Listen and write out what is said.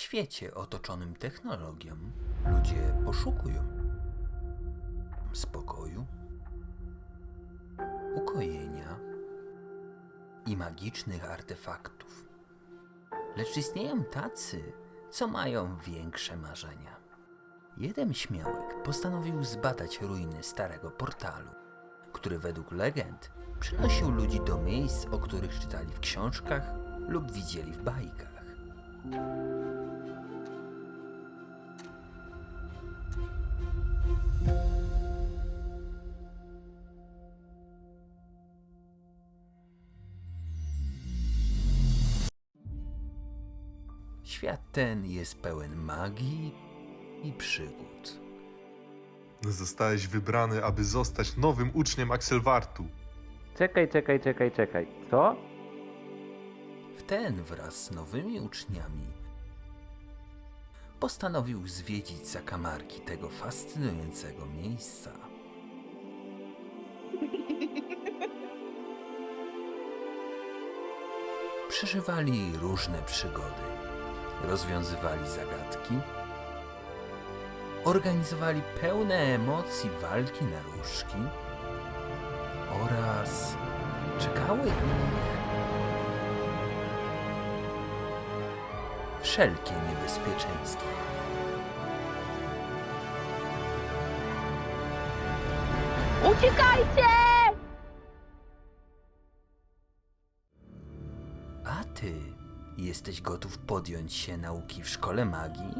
świecie otoczonym technologią ludzie poszukują spokoju, ukojenia i magicznych artefaktów. Lecz istnieją tacy, co mają większe marzenia. Jeden śmiałek postanowił zbadać ruiny starego portalu, który według legend przynosił ludzi do miejsc, o których czytali w książkach lub widzieli w bajkach. Świat ten jest pełen magii i przygód. Zostałeś wybrany, aby zostać nowym uczniem Axelwartu. Czekaj, czekaj, czekaj, czekaj. Co? Wten wraz z nowymi uczniami postanowił zwiedzić zakamarki tego fascynującego miejsca. Przeżywali różne przygody, rozwiązywali zagadki, organizowali pełne emocji walki na różki oraz czekały ich wszelkie niebezpieczeństwa. Uciekajcie! A ty jesteś gotów podjąć się nauki w szkole magii?